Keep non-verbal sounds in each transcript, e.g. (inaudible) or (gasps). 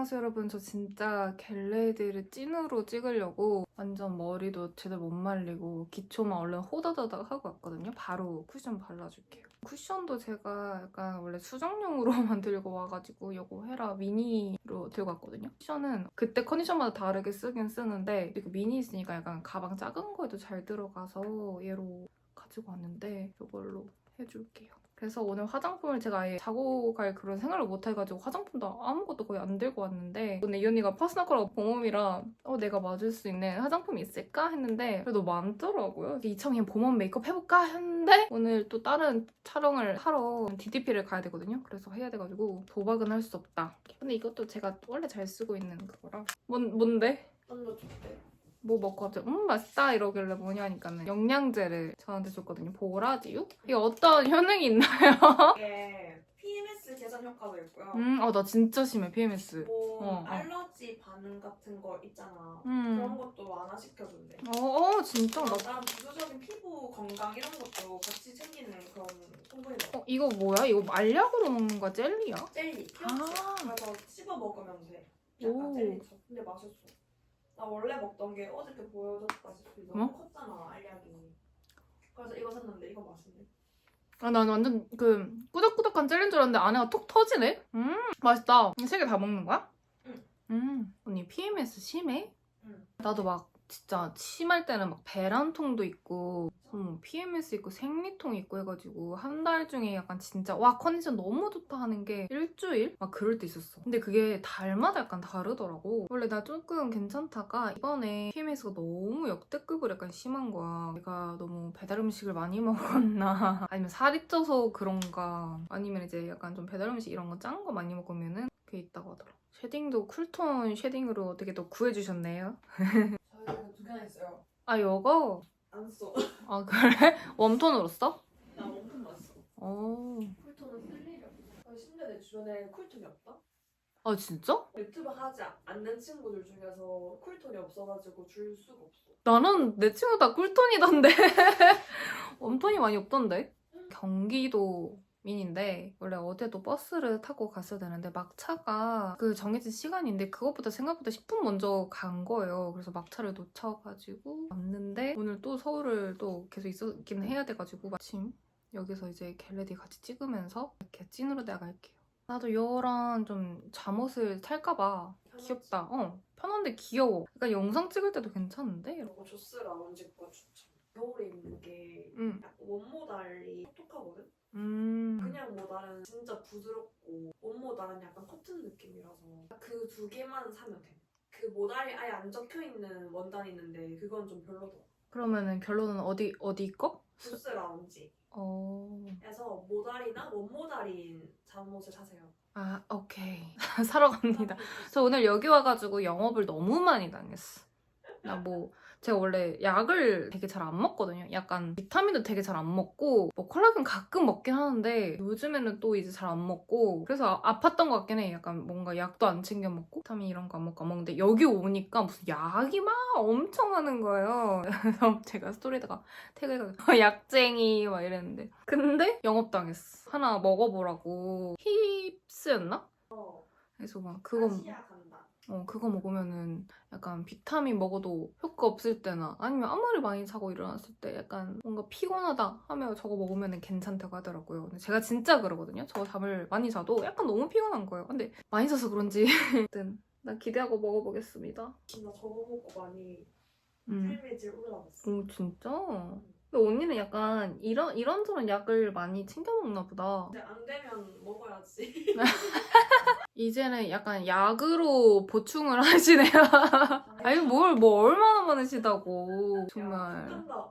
안녕하세요 여러분. 저 진짜 겟레디를 찐으로 찍으려고 완전 머리도 제대로 못 말리고 기초만 얼른 호다다닥 하고 왔거든요. 바로 쿠션 발라줄게요. 쿠션도 제가 약간 원래 수정용으로만 (laughs) 들고 와가지고 이거 헤라 미니로 들고 왔거든요. 쿠션은 그때 컨디션마다 다르게 쓰긴 쓰는데 이거 미니 있으니까 약간 가방 작은 거에도 잘 들어가서 얘로 가지고 왔는데 이걸로 해줄게요 그래서 오늘 화장품을 제가 아예 자고 갈 그런 생각을 못 해가지고 화장품도 아무것도 거의 안 들고 왔는데 오늘 이 언니가 컬러 봄웜이라 어 내가 맞을 수 있는 화장품이 있을까 했는데 그래도 많더라고요. 이참에 봄웜 메이크업 해볼까 했는데 오늘 또 다른 촬영을 하러 DDP를 가야 되거든요. 그래서 해야 돼가지고 도박은 할 수 없다. 근데 이것도 제가 원래 잘 쓰고 있는 그거라. 뭔 뭔데? 좋대. 뭐 먹고 갑자기 음 맛있다 이러길래 뭐냐니까는 영양제를 저한테 줬거든요. 보라지유? 이게 어떤 효능이 있나요? (laughs) 이게 PMS 개선 효과도 있고요. 음, 어, 나 진짜 심해, PMS. 뭐 어, 어. 알러지 반응 같은 거 있잖아. 그런 음. 것도 완화시켜준대. 어, 어, 진짜. 나, 다른 부수적인 피부 건강 이런 것도 같이 챙기는 그런 성분이 나와. 어, 이거 뭐야? 이거 알약으로 먹는 거야? jelly야? 젤리. 아. 그래서 씹어 먹으면 돼. 약간 오. 젤리처럼. 근데 맛있어. 나 원래 먹던 게 어저께 보여줬다시피 너무 어? 컸잖아, 알약이. 그래서 이거 샀는데 이거 맛있네. 아, 난 완전 그 꾸덕꾸덕한 젤리인 줄 알았는데 안에가 톡 터지네? 음, 맛있다. 세 개 다 먹는 거야? 응. 음, 언니 PMS 심해? 응. 나도 막 진짜 심할 때는 막 배란통도 있고 음, PMS 있고 생리통 있고 해가지고 한 달 중에 약간 진짜 와 컨디션 너무 좋다 하는 게 일주일? 막 그럴 때 있었어. 근데 그게 달마다 약간 다르더라고. 원래 나 조금 괜찮다가 이번에 PMS가 너무 역대급으로 약간 심한 거야. 내가 너무 배달 음식을 많이 (laughs) 먹었나? 아니면 살이 쪄서 그런가? 아니면 이제 약간 좀 배달 음식 이런 거 짠 거 많이 먹으면은 그게 있다고 하더라. 쉐딩도 쿨톤 쉐딩으로 어떻게 또 구해주셨네요 (laughs) 있어요. 아 이거? 안 써. 아 그래? 웜톤으로 써? 나 원품 봤어. 어. 쿨톤은 쓸 일이 없어. 심지어 내 주변에 쿨톤이 없다? 아 진짜? 유튜브 하지 않는 친구들 중에서 쿨톤이 없어가지고 줄 수가 없어. 나는 내 친구 다 꿀톤이던데 (laughs) 웜톤이 많이 없던데 경기도 민인데 원래 어제도 버스를 타고 갔어야 되는데 막차가 그 정해진 시간인데 그것보다 생각보다 10분 먼저 간 거예요 그래서 막차를 놓쳐가지고 왔는데 오늘 또 서울을 또 계속 있었긴 해야 돼가지고 마침 여기서 이제 겟레디 같이 찍으면서 이렇게 찐으로 나갈게요 나도 이런 좀 잠옷을 살까봐 귀엽다 어 편한데 귀여워 약간 영상 찍을 때도 괜찮은데? 이거 조스 라운지 거 추천. 겨울에 입는 게 응. 원모달이 톡톡하거든? 음. 그냥 모달은 진짜 부드럽고 원모달은 약간 커튼 느낌이라서 그 두 개만 사면 돼. 그 모달이 아예 안 적혀 있는 원단이 있는데 그건 좀 별로더라. 그러면은 결론은 어디 어디 거? 조스 라운지. 어. 에서 모달이나 원모달인 잠옷을 사세요. 아 오케이 (laughs) 사러 갑니다. 저 오늘 여기 와가지고 영업을 너무 많이 당했어. 나 뭐 제가 원래 약을 되게 잘 안 먹거든요. 약간 비타민도 되게 잘 안 먹고 뭐 콜라겐 가끔 먹긴 하는데 요즘에는 또 이제 잘 안 먹고 그래서 아, 아팠던 것 같긴 해. 약간 뭔가 약도 안 챙겨 먹고 비타민 이런 거 안 먹고 안 먹는데 여기 오니까 무슨 약이 막 엄청 하는 거예요. (laughs) 그래서 제가 스토리에다가 태그해가지고 (laughs) 약쟁이 막 이랬는데 근데 영업당했어. 하나 먹어보라고 힙스였나? 어, 그래서 막 그거. 어, 그거 먹으면은 약간 비타민 먹어도 효과 없을 때나 아니면 아무리 많이 자고 일어났을 때 약간 뭔가 피곤하다 하면 저거 먹으면은 괜찮다고 하더라고요. 근데 제가 진짜 그러거든요. 저 잠을 많이 자도 약간 너무 피곤한 거예요. 근데 많이 자서 그런지 (laughs) 아무튼 난 기대하고 먹어보겠습니다. 나 저거 먹고 많이 음. 삶의 올라갔어. 오 진짜? 근데 언니는 약간 이런 이런저런 약을 많이 챙겨 먹나 보다. 근데 안 되면 먹어야지. (laughs) 이제는 약간 약으로 보충을 (laughs) 하시네요. 아니 뭘 뭐 얼마나 많으시다고 정말. 간다.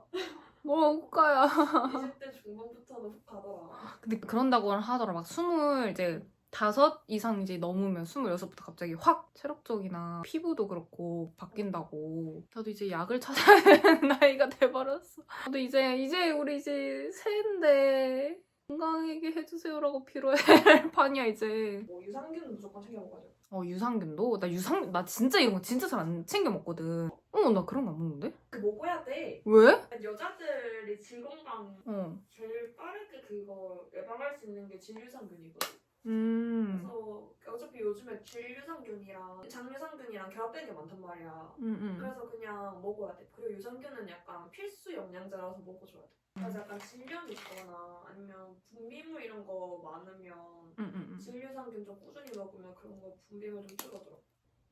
뭘 국가야. 20대 중반부터는 훅 가더라. 근데 그런다고 하더라. 막 스물 이제 다섯 이상 이제 넘으면 스물여섯부터 갑자기 확 체력적이나 피부도 그렇고 바뀐다고. 저도 이제 약을 찾아야 되는 (laughs) 나이가 돼버렸어. 저도 이제 이제 우리 이제 새인데 건강하게 해주세요라고 (laughs) 할 판이야 이제. 뭐 유산균 무조건 챙겨 먹어야 돼. 어 유산균도 나 유산 나 진짜 이런 거 진짜 잘 안 챙겨 먹거든. 어나 그런 거 안 먹는데? 그 먹어야 돼. 왜? 여자들이 질 건강 어. 제일 빠르게 그거 예방할 수 있는 게 질유산균이거든. 음. 그래서 어차피 요즘에 질유산균이랑 장유산균이랑 결합된 게 많단 말이야. 음, 음. 그래서 그냥 먹어야 돼. 그리고 유산균은 약간 필수 영양제라서 먹어줘야 돼. 그래서 약간 질염 있거나 아니면 분비물 이런 거 많으면 음, 음, 음. 질유산균 좀 꾸준히 먹으면 그런 거 분비물 좀 줄어들어.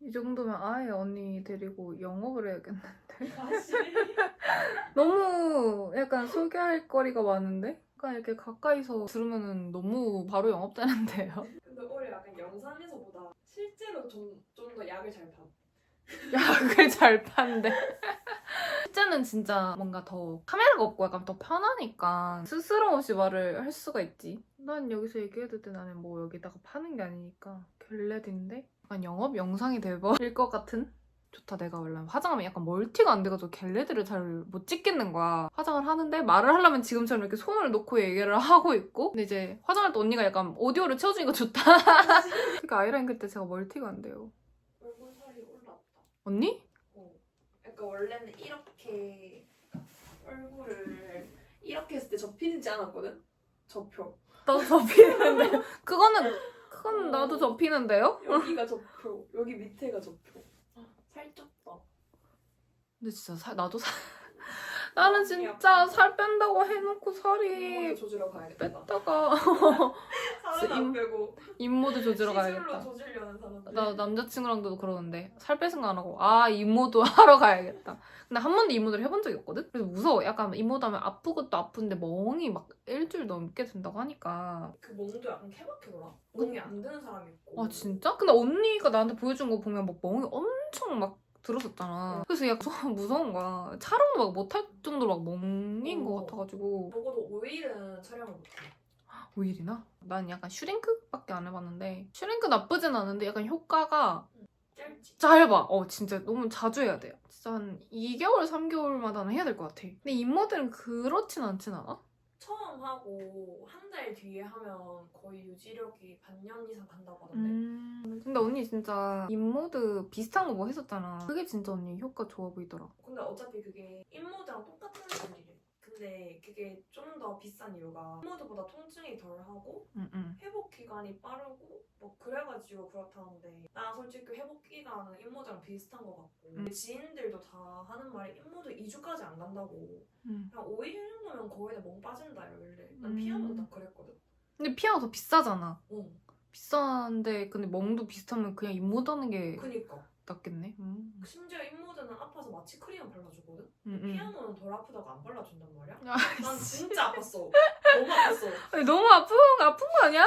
이 정도면 아예 언니 데리고 영업을 해야겠는데. 다시. (laughs) 너무 약간 소개할 거리가 많은데? 약간 이렇게 가까이서 들으면은 너무 바로 영업되는데요. (laughs) 근데 오히려 약간 영상에서보다 실제로 좀 좀 더 약을 잘 파. (laughs) 약을 잘 판대. (laughs) 실제는 진짜 뭔가 더 카메라가 없고 약간 더 편하니까 스스럼 없이 말을 할 수가 있지. 난 여기서 얘기해도 돼. 나는 뭐 여기다가 파는 게 아니니까. 겟레디인데 약간 영업 영상이 돼버릴 것 같은? 좋다 내가 원래 화장하면 약간 멀티가 안 돼가지고 겟레디를 잘못 찍겠는 거야 화장을 하는데 말을 하려면 지금처럼 이렇게 손을 놓고 얘기를 하고 있고 근데 이제 화장할 때 언니가 약간 오디오를 채워주니까 좋다 (laughs) 그러니까 아이라인 그때 제가 멀티가 안 돼요 얼굴 살이 올라왔다. 언니? 어. 약간 원래는 이렇게 얼굴을 이렇게 했을 때 접히지 않았거든? 접혀. 나도 접히는데 (laughs) 그거는 그건 나도 접히는데요? 여기가 접혀. 여기 밑에가 접혀. 살쪘다. 근데 진짜 살 나도 살 나는 진짜 살 뺀다고 해놓고 살이 조지러 가야겠다. 뺐다가 (laughs) 살은 안 임- 빼고 인모드 조지러 시술로 가야겠다 조지려는 사람들. 나 남자친구랑도 그러는데 살 뺄 생각 안 하고 아 이모도 (laughs) 하러 가야겠다. 근데 한 번도 이모드를 해본 적이 없거든. 그래서 무서워. 약간 이모드 하면 아프 것도 아픈데 멍이 막 일주일 넘게 든다고 하니까. 그 멍도 약간 케바케더라. 멍이 안 드는 사람이 있고. 아 진짜? 근데 언니가 나한테 보여준 거 보면 막 멍이 엄청 막 들었었잖아. 그래서 약간 (laughs) 무서운 거야. 촬영도 막 못할 정도로 막 멍인 것 어. 같아가지고. 적어도 5일은 촬영을 못해. 5일이나? 난 약간 슈링크밖에 안 해봤는데 슈링크 나쁘진 않은데 약간 효과가 짧지. 짧아. 어, 진짜 너무 자주 해야 돼요. 진짜 한 2개월, 3개월마다는 해야 될 것 같아. 근데 인모델은 그렇진 않진 않아? 처음 하고 한 달 뒤에 하면 거의 유지력이 반년 이상 간다고 하던데. 음. 근데 언니 진짜 인모드 비슷한 거 뭐 했었잖아. 그게 진짜 언니 효과 좋아 보이더라. 근데 어차피 그게 인모드랑 똑같은 원리래. 근데 그게 좀 더 비싼 이유가 인모드보다 통증이 덜 하고 응, 응. 회복 기간이 빠르고 뭐 그래가지고 그렇다는데 나 솔직히 회복 기간은 인모드랑 비슷한 것 같고 음. 지인들도 다 하는 말이 인모드 2주까지 안 간다고 응. 그냥 5일 정도면 거의 다 멍 빠진다 원래 난 음. 피아노도 다 그랬거든 근데 피아노 더 비싸잖아. 어 비싼데 근데 멍도 비슷하면 그냥 인모드 하는 게 그니까 낫겠네. 음. 심지어 인모 드는 아파서 마취 크림 발라주거든 응, 응. 피아노는 덜 아프다고 안 발라준단 말이야 아, 난 진짜 아팠어 (laughs) 너무 아팠어 아니, 너무 아픈, 아픈 거 아니야?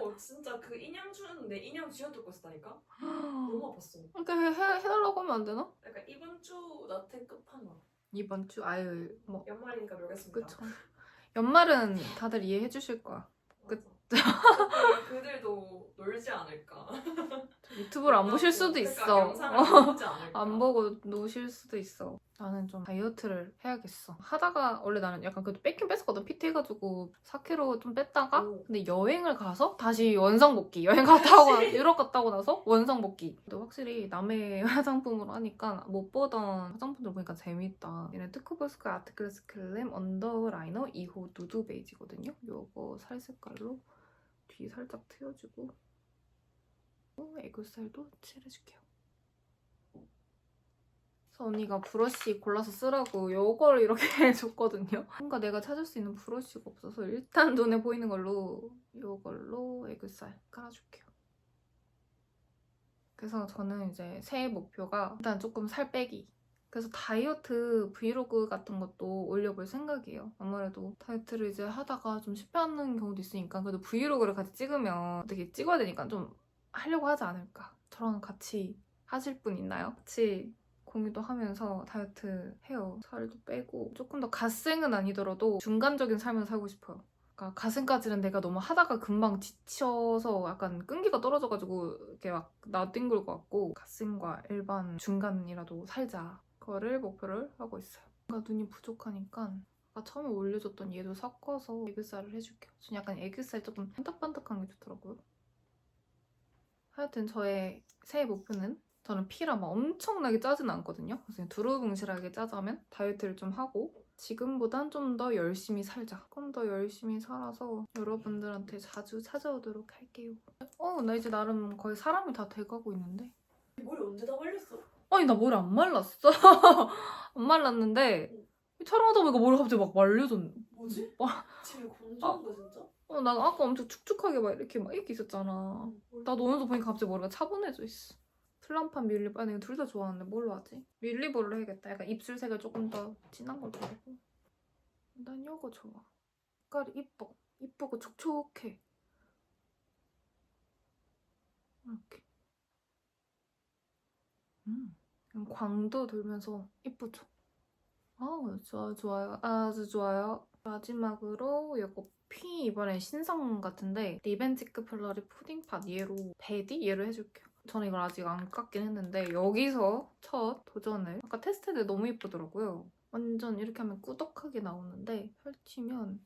어, 진짜 그 인형 주는데 인형 쥐어뜯고 있었다니까? (gasps) 너무 아팠어. 그러니까 해, 해, 해달라고 하면 안 되나? 약간 이번 주 나태 끝판왕. 이번 주 아유 뭐 연말이니까 놀겠습니다. 그쵸. 연말은 다들 이해해 주실 거야. 맞아. 그들도 놀지 않을까. (laughs) 유튜브를 안 보실 수도 그러니까 있어. 어. 안 보고 노실 수도 있어. 나는 좀 다이어트를 해야겠어. 하다가 원래 나는 약간 그래도 뺐긴 뺐었거든. PT 해가지고 4kg 좀 뺐다가 오. 근데 여행을 가서 다시 원상 복귀. 여행 갔다 오고? (laughs) 유럽 갔다 오고 나서 원상 복귀. 근데 확실히 남의 (laughs) 화장품으로 하니까 못 보던 화장품들 보니까 재밌다. 얘는 트쿠버스크 아트클래스 클램 언더 라이너 2호 누드 베이지거든요. 요거 살 색깔로 뒤 살짝 트여주고 어, 애교살도 칠해줄게요. 그래서 언니가 브러쉬 골라서 쓰라고 요걸 이렇게 (laughs) 해줬거든요. 뭔가 내가 찾을 수 있는 브러쉬가 없어서 일단 눈에 보이는 걸로 요걸로 애교살 깔아줄게요. 그래서 저는 이제 새해 목표가 일단 조금 살 빼기. 그래서 다이어트 브이로그 같은 것도 올려볼 생각이에요. 아무래도 다이어트를 이제 하다가 좀 실패하는 경우도 있으니까 그래도 브이로그를 같이 찍으면 어떻게 찍어야 되니까 좀 하려고 하지 않을까. 저랑 같이 하실 분 있나요? 같이 공유도 하면서 다이어트 해요. 살도 빼고 조금 더 갓생은 아니더라도 중간적인 삶을 살고 싶어요. 그러니까 가슴까지는 내가 너무 하다가 금방 지쳐서 약간 끈기가 떨어져가지고 이렇게 막 나뒹굴 것 같고 가슴과 일반 중간이라도 살자 그거를 목표를 하고 있어요. 뭔가 눈이 부족하니까 아까 처음에 올려줬던 얘도 섞어서 애교살을 해줄게요. 전 약간 애교살 조금 반딱반딱한 게 좋더라고요. 하여튼 저의 새해 목표는 저는 피라 막 엄청나게 짜진 않거든요. 그래서 두루뭉실하게 짜자면 다이어트를 좀 하고 지금보단 좀 더 열심히 살자. 조금 더 열심히 살아서 여러분들한테 자주 찾아오도록 할게요. 어, 나 이제 나름 거의 사람이 다 돼가고 있는데. 머리 언제 다 말렸어? 아니, 나 머리 안 말랐어. (laughs) 안 말랐는데 촬영하다 보니까 머리 갑자기 막 말려졌네. 뭐지? 와. 집에 건조한가 진짜? 어, 나 아까 엄청 축축하게 막 이렇게 막 이렇게 있었잖아. 나 노면서 보니까 갑자기 머리가 차분해져 있어. 플럼판 밀리브 아니 둘 다 좋아하는데 뭘로 하지? 밀리브를 해야겠다. 약간 입술색을 조금 더 진한 걸 바르고. 난 이거 좋아. 색깔이 이뻐. 이쁘고 촉촉해. 이렇게. 음. 광도 돌면서 이쁘죠? 아우 좋아 좋아요. 아주 좋아요. 마지막으로 이거 피 이번에 신상 같은데 리벤지크 플러리 푸딩팟 얘로 베디 얘로 해줄게요. 저는 이걸 아직 안 깎긴 했는데 여기서 첫 도전을 아까 테스트했는데 너무 예쁘더라고요. 완전 이렇게 하면 꾸덕하게 나오는데 펼치면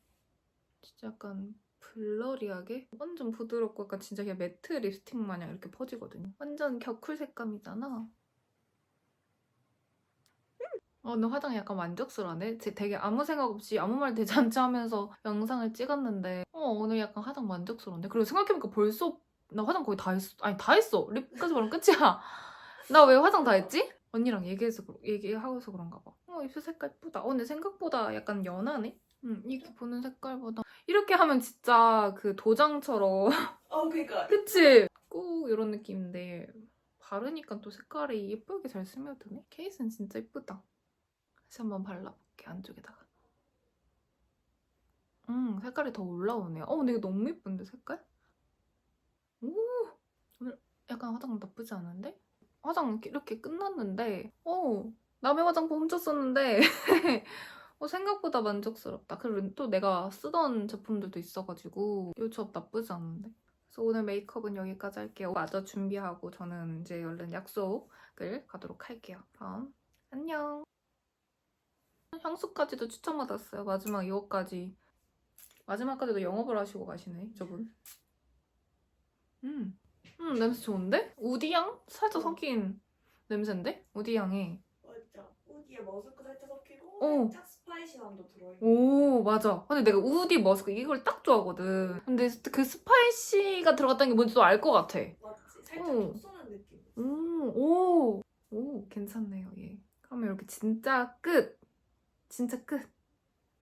진짜 약간 블러리하게 완전 부드럽고 약간 진짜 그냥 매트 립스틱 마냥 이렇게 퍼지거든요. 완전 격쿨 색감이잖아. 어, 근데 화장이 약간 만족스러워네. 제- 되게 아무 생각 없이 아무 말 대잔치 하면서 영상을 찍었는데, 어, 오늘 약간 화장 만족스러운데? 그리고 생각해보니까 벌써 나 화장 거의 다 했어. 아니, 다 했어. 립까지 바르면 끝이야. (laughs) 나 왜 화장 다 했지? 언니랑 얘기해서, 얘기하고서 그런가 봐. 어, 입술 색깔 예쁘다. 어, 근데 생각보다 약간 연하네? 응, 이렇게 보는 색깔보다. 이렇게 하면 진짜 그 도장처럼. 아 (laughs) 그니까 (laughs) 그치? 꼭 이런 느낌인데, 바르니까 또 색깔이 예쁘게 잘 스며드네? 케이스는 진짜 예쁘다. 다시 한번 발라볼게, 안쪽에다가. 음, 색깔이 더 올라오네요. 어, 근데 이거 너무 예쁜데, 색깔? 오! 오늘 약간 화장 나쁘지 않은데? 화장 이렇게, 끝났는데, 어, 남의 화장품 훔쳤었는데, (laughs) 어, 생각보다 만족스럽다. 그리고 또 내가 쓰던 제품들도 있어가지고, 이 조합 나쁘지 않은데? 그래서 오늘 메이크업은 여기까지 할게요. 마저 준비하고 저는 이제 얼른 약속을 가도록 할게요. 그럼, 안녕! 향수까지도 추천받았어요. 마지막 이거까지. 마지막까지도 영업을 하시고 가시네, 저분. 음, 음 냄새 좋은데? 우디향? 살짝 섞인 냄새인데? 우디향이. 맞아 우디에 머스크 살짝 섞이고 어. 살짝 스파이시함도 들어있고 오, 맞아. 근데 내가 우디 머스크 이걸 딱 좋아하거든. 근데 그 스파이시가 들어갔다는 게 뭔지도 알 것 같아. 맞지? 살짝 어. 톡 쏘는 느낌 음, 오, 오, 괜찮네요, 얘. 그러면 이렇게 진짜 끝. 진짜 끝.